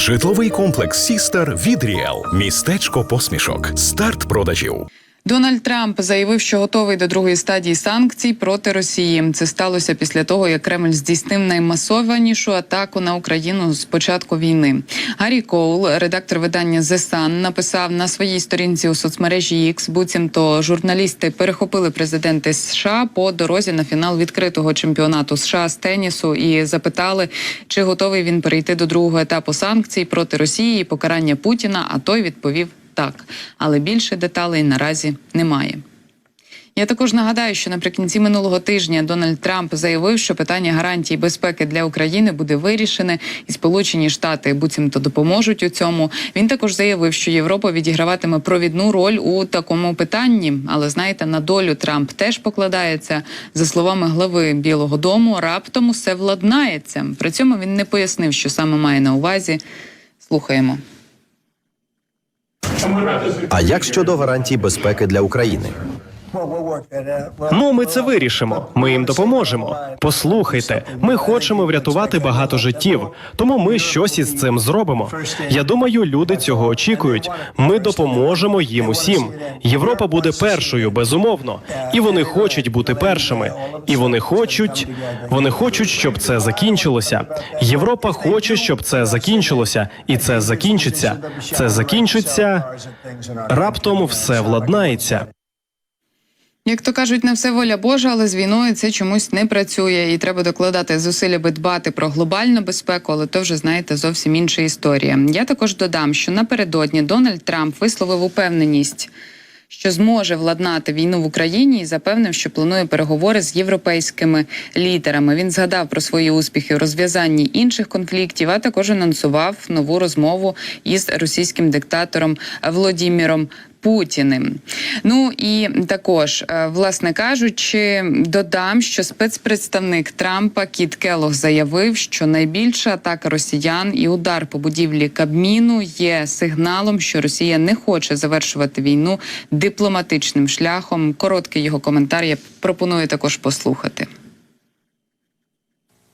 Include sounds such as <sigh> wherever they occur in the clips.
Житловий комплекс Сістер від Ріел. Містечко посмішок. Старт продажів. Дональд Трамп заявив, що готовий до другої стадії санкцій проти Росії. Це сталося після того, як Кремль здійснив наймасованішу атаку на Україну з початку війни. Гаррі Коул, редактор видання The Sun, написав на своїй сторінці у соцмережі X, буцімто журналісти перехопили президенти США по дорозі на фінал відкритого чемпіонату США з тенісу і запитали, чи готовий він перейти до другого етапу санкцій проти Росії і покарання Путіна. А той відповів так, але більше деталей наразі немає. Я також нагадаю, що наприкінці минулого тижня Дональд Трамп заявив, що питання гарантій безпеки для України буде вирішене, і Сполучені Штати буцімто допоможуть у цьому. Він також заявив, що Європа відіграватиме провідну роль у такому питанні. Але знаєте, на долю Трамп теж покладається. За словами глави Білого Дому, раптом усе владнається. При цьому він не пояснив, що саме має на увазі. Слухаємо. А як щодо гарантій безпеки для України? Ну, ми це вирішимо. Ми їм допоможемо. Послухайте, ми хочемо врятувати багато життів, тому ми щось із цим зробимо. Я думаю, люди цього очікують. Ми допоможемо їм усім. Європа буде першою, безумовно, і вони хочуть бути першими. І вони хочуть, вони хочуть, щоб це закінчилося. Європа хоче, щоб це закінчилося, і це закінчиться. Це закінчиться. Раптом все владнається. Як то кажуть, не все воля Божа, але з війною це чомусь не працює, і треба докладати зусиль, аби дбати про глобальну безпеку, але то вже знаєте зовсім інша історія. Я також додам, що напередодні Дональд Трамп висловив упевненість. Що зможе владнати війну в Україні і запевнив, що планує переговори з європейськими лідерами. Він згадав про свої успіхи у розв'язанні інших конфліктів, а також анонсував нову розмову із російським диктатором Володимиром Путіним. Ну і також, е, власне кажучи, додам, що спецпредставник Трампа Кіт Келлог заявив, що найбільша атака росіян і удар по будівлі Кабміну є сигналом, що Росія не хоче завершувати війну дипломатичним шляхом. Короткий його коментар я пропоную також послухати.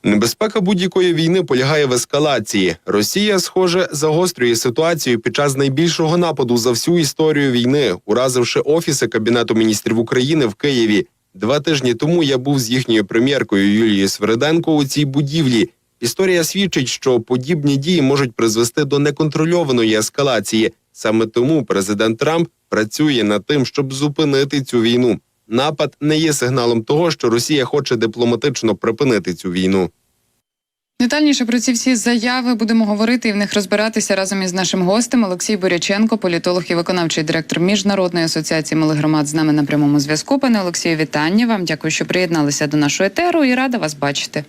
Небезпека будь-якої війни полягає в ескалації. Росія, схоже, загострює ситуацію під час найбільшого нападу за всю історію війни, уразивши офіси Кабінету міністрів України в Києві. Два тижні тому я був з їхньою прем'єркою Юлією Свериденко у цій будівлі. Історія свідчить, що подібні дії можуть призвести до неконтрольованої ескалації. Саме тому президент Трамп працює над тим, щоб зупинити цю війну. Напад не є сигналом того, що Росія хоче дипломатично припинити цю війну. Детальніше про ці всі заяви будемо говорити і в них розбиратися разом із нашим гостем Олексій Буряченко, політолог і виконавчий директор міжнародної асоціації малих громад з нами на прямому зв'язку. Пане Олексію, вітання вам. Дякую, що приєдналися до нашого етеру і рада вас бачити.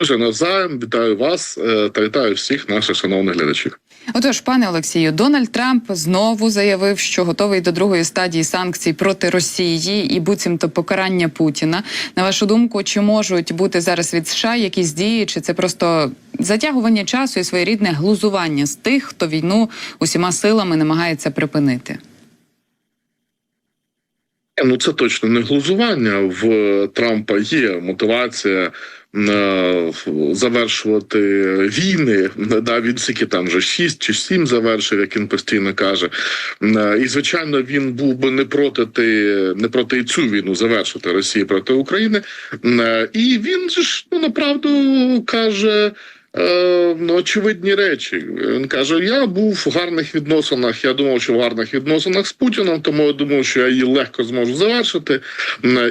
Дуже навзаєм вітаю вас е, та вітаю всіх наших шановних глядачів. Отож, пане Олексію, Дональд Трамп знову заявив, що готовий до другої стадії санкцій проти Росії і буцімто покарання Путіна. На вашу думку, чи можуть бути зараз від США якісь дії, чи це просто затягування часу і своєрідне глузування з тих, хто війну усіма силами намагається припинити? Ну це точно не глузування. В Трампа є мотивація е, завершувати війни. Да, він скільки там вже шість чи сім завершив, як він постійно каже. Е, І звичайно, він був би не проти ти- не проти цю війну завершити Росії проти України. Е, І він ж ну направду каже. Е, ну, очевидні речі. Він каже: я був в гарних відносинах. Я думав, що в гарних відносинах з Путіном, тому я думав, що я її легко зможу завершити.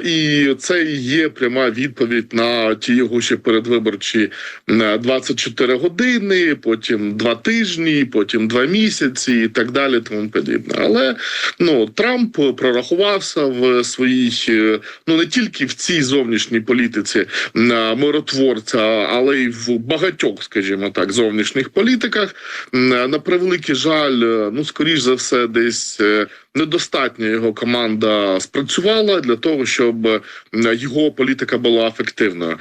І це є пряма відповідь на ті його ще передвиборчі м, 24 години, потім два тижні, потім два місяці і так далі. Тому подібне. Але ну Трамп прорахувався в своїй е, ну не тільки в цій зовнішній політиці миротворця, але й в багатьох, скажімо так, зовнішніх політиках. На превеликий жаль, е, ну скоріш за все, десь е, недостатньо його команда спрацювала для того, щоб е, його політика була ефективною.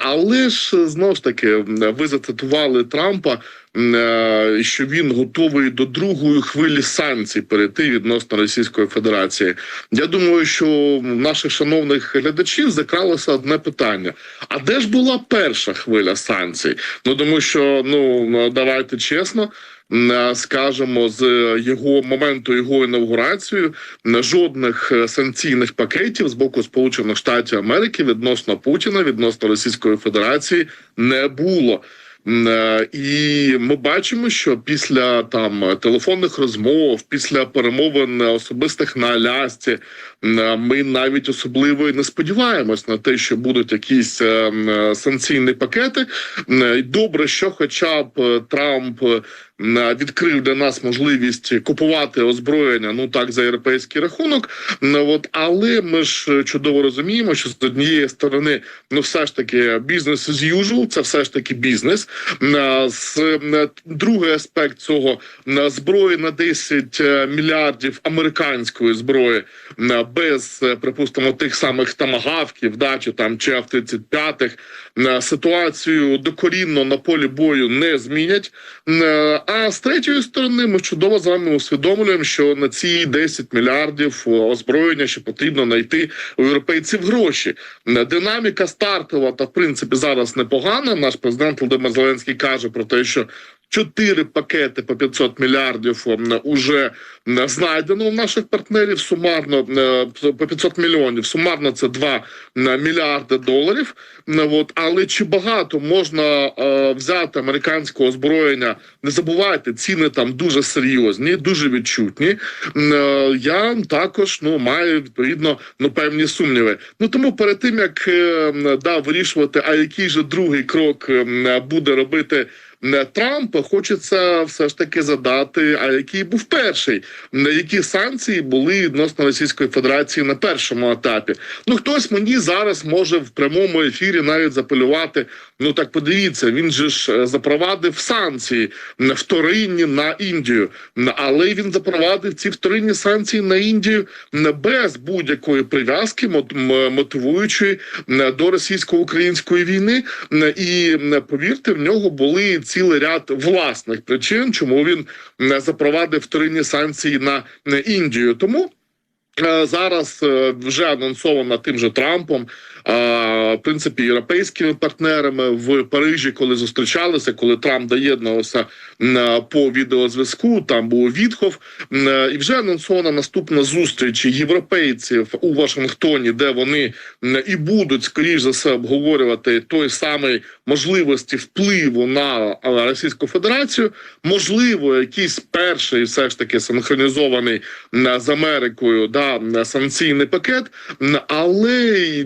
Але ж знову ж таки ви зацитували Трампа. е, Що він готовий до другої хвилі санкцій перейти відносно Російської Федерації. Я думаю, що в наших шановних глядачів закралося одне питання: а де ж була перша хвиля санкцій? Ну тому що ну давайте чесно. М, Скажемо, з його моменту його інаугурації м, жодних е, санкційних пакетів з боку Сполучених Штатів Америки відносно Путіна, відносно Російської Федерації не було. Е, І ми бачимо, що після там телефонних розмов, після перемовин особистих на Алясці, е, ми навіть особливо і не сподіваємось на те, що будуть якісь санкційні пакети. І Добре, що хоча б Трамп відкрив для нас можливість купувати озброєння, ну так за європейський рахунок. М, От але ми ж е, чудово розуміємо, що з однієї сторони, ну все ж таки, бізнес as usual, це все ж таки бізнес. М, е, З другий аспект цього зброї на 10 е, мільярдів американської зброї без, припустимо, тих самих тамагавків, да, чи там чи F-35, м, ситуацію докорінно на полі бою не змінять. Е, А з третьої сторони, ми чудово з вами усвідомлюємо, що на ці 10 мільярдів е, озброєння ще потрібно знайти у європейців гроші. Динаміка стартова та в принципі зараз непогана. Наш президент Володимир Зеленський каже про те, що. Чотири пакети по 500 мільярдів уже м, знайдено у наших партнерів. Сумарно е, по 500 мільйонів. Сумарно це 2 мільярди доларів. От але чи багато можна е, взяти американського озброєння? Не забувайте, ціни там дуже серйозні, дуже відчутні. Е, Я також ну маю відповідно ну певні сумніви. Ну тому перед тим як да вирішувати, а який же другий крок буде робити. Не Трампа хочеться все ж таки задати. А який був перший? На які санкції були відносно Російської Федерації на першому етапі? Ну хтось мені зараз може в прямому ефірі навіть запелювати. Ну так подивіться, він же ж е, запровадив санкції вторинні на Індію, але він запровадив ці вторинні санкції на Індію м, без будь-якої прив'язки, мотивуючої до російсько-української війни. І повірте, в нього були цілий ряд власних причин, чому він не запровадив вторинні санкції на Індію. Тому е, зараз е, вже анонсовано тим же Трампом. В принципі, європейськими партнерами в Парижі, коли зустрічалися, коли Трамп доєднувався по відеозв'язку, там був е, і вже анонсована наступна зустріч європейців у Вашингтоні, де вони і будуть скоріш за все обговорювати той самий можливості впливу на Російську Федерацію. Можливо, якийсь перший все ж таки синхронізований з Америкою да санкційний пакет. Але й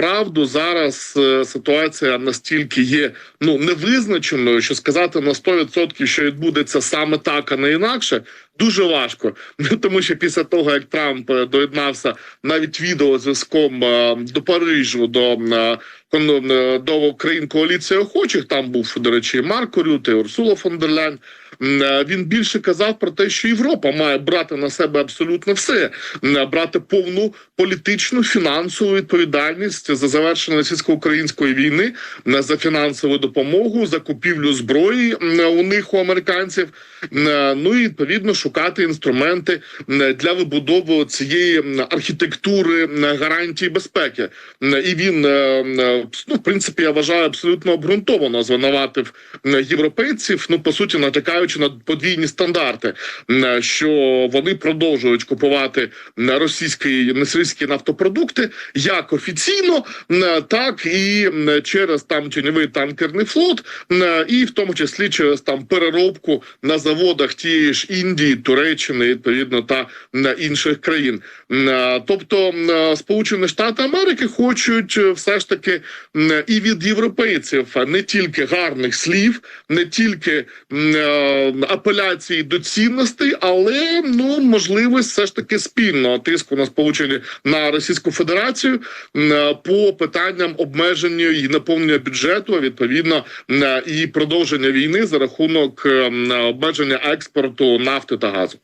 направду зараз е, ситуація настільки є ну невизначеною, що сказати на 100% що відбудеться саме так, а не інакше. Дуже важко, <laughs> тому що після того як Трамп е, доєднався навіть відеозв'язком е, до Парижу до е, до країн коаліції охочих. Там був до речі Марко Рюте, Урсула фон дер Ляйн. Він більше казав про те, що Європа має брати на себе абсолютно все, брати повну політичну фінансову відповідальність за завершення російсько-української війни, за фінансову допомогу, за купівлю зброї у них у американців. Ну і відповідно шукати інструменти для вибудови цієї архітектури м, гарантій безпеки. І він е, е, ну, в принципі, я вважаю абсолютно обґрунтовано звинуватив європейців. Ну по суті, натякаючи на подвійні стандарти, що вони продовжують купувати російські російські нафтопродукти як офіційно, так і через там тіньовий танкерний флот, і в тому числі через там переробку на заводах тієї ж Індії, Туреччини, відповідно та інших країн. Тобто Сполучені Штати Америки хочуть е, все ж таки і від європейців не тільки гарних слів, не тільки апеляції до цінностей, але ну можливість все ж таки спільного тиску на сполучені на Російську Федерацію по питанням обмеження і наповнення бюджету, відповідно і продовження війни за рахунок обмеження експорту нафти та газу.